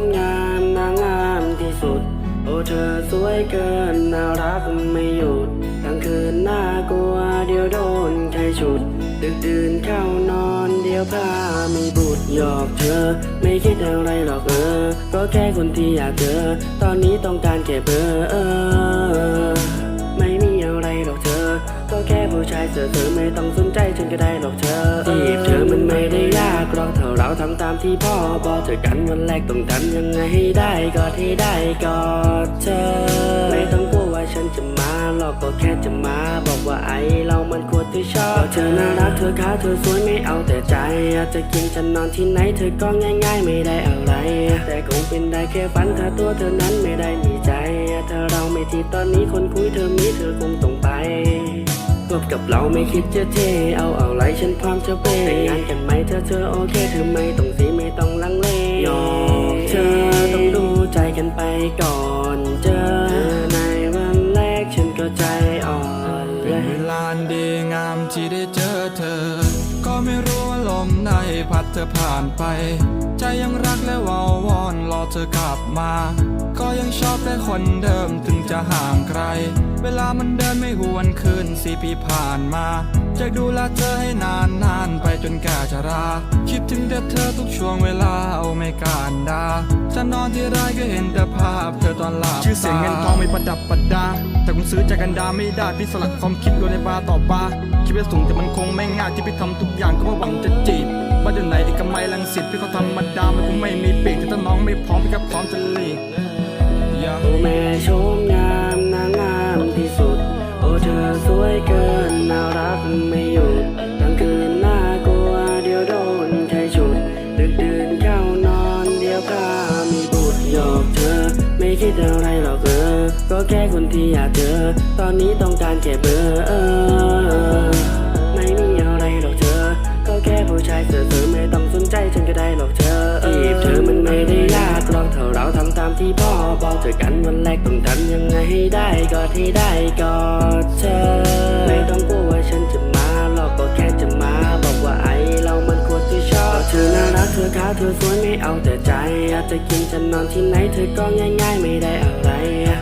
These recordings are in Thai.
มงามนางงามที่สุด โอ้เธอสวยเกินน่ารักไม่หยุดกลางคืนน่ากลัวเดี๋ยวโดนใครฉุด ดึกดื่นเข้านอนเดี๋ยวพาไมีบุตรหยอกเธอ ไม่คิดอะไรหรอกเออ ก็แค่คนที่อยากเจอ ตอนนี้ต้องการแค่เบอร์เออ ไม่มีอะไรหรอกเธอ ก็แค่ผู้ชายเสือเธอไม่ต้องสนใจฉันก็ได้หรอกเธอจีบเธอ หรอกเท่าเราทำตามที่พ่อบอกเจอกันวันแรกต้องทำยังไงให้ได้ก็ให้ได้ก็เธอ ไม่ต้องกลัวว่าฉันจะมาหรอกก็แค่จะมา บอกว่าไอเรามันควรที่ชอบเธอน่ารักเธอขาเธอสวยไม่เอาแต่ใจจะกินจะนอนที่ไหนเธอก็ง่าย ๆ ไม่ได้อะไร แต่คงเป็นได้แค่ฝันถ้าตัวเธอนั้นไม่ได้มีใจถ้าเราไม่ทีตอนนี้คนคุยเธอมีเธอคงต้องไป วบกับเราไม่คิดจะเท เอาเอาไรฉันพร้อมจะเปแต่งงานกันไหมเธอเธอโอเคเธอไม่ต้องสีไม่ต้องลังเลยอมเธอต้องดูใจกันไปก่อนเจอในวันแรกฉันก็ใจอ่อนเลเป็นเวลาดีงามที่ได้เจอเธอ ก็ไม่รู้ มไหนพัดเธอผ่านไป ใจยังรักและวาววอนรอเธอกลับมา ก็ยังชอบแต่คนเดิมถึงจะห่างไกล เวลามันเดินไม่หวนคืนสี่ปีผ่านมาจะดูแลเธอให้นานนานๆไปจนแก่ชรา คิดถึงแต่เธอทุกช่วงเวลาเอาไม่การดาจะนอนที่ไรก็เห็นแต่ภาพเธอตอนหลับชื่อเสียงเงินทองไม่ประดับประดา แต่คงซื้อใจกันดาไม่ได้พี่สลัดความคิดลงในบาร์ต่อบาร์คิดว่าสูงแต่มันคงไม่ง่ายที่พี่ทำทุกอย่างก็เพราะหวังจะจีบว่าเดี๋ยวไหนเอกมัยลังสิตพี่เขาธรรมดามันคงไม่มีปีกแต่ถ้าน้องไม่พร้อมพี่ก็พร้อมจะหลีกโอ้แม่ชมงามนางงามที่สุด โอ้เธอสวยเกินน่ารักไม่หยุดกลางคืนน่ากลัวเดี๋ยวโดนใครฉุดดึกดื่นเข้านอนเดี๋ยวพามีบุตรหยอกเธอ ไม่คิดอะไรหรอกเออ ก็แค่คนที่อยากเจอ ตอนนี้ต้องการแค่เบอร์ ทำตามที่พ่อบอกเจอกันวันแรกต้องทำยังไงให้ได้ก็ให้ได้ก็เธอ ไม่ต้องกลัวว่าฉันจะมาหรอกก็แค่จะมา บอกว่าไอเรามันควรที่ชอบ เธอน่ารักเธอขาวเธอสวยไม่เอาแต่ใจอาจะกินจะนอนที่ไหนเธอก็ง่ายๆไม่ได้อะไร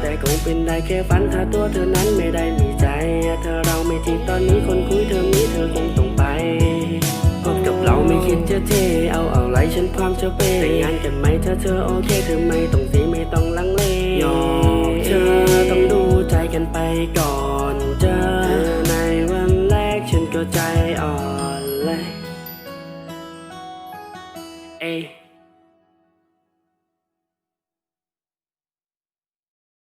แต่คงเป็นได้แค่ฝันถ้าตัวเธอนั้นไม่ได้มีใจ เธอเราไม่ทีตอนนี้คนคุยเธอมีเธอ ฉันพร้อมจะเปแต่งงานกันไหมถ้าเธอโอเคเธอไม่ต้องเสียไม่ต้องลังเล ยอมเธอต้องดูใจกันไปก่อนเจอในวันแรกฉันก็ใจอ่อนเลย เอ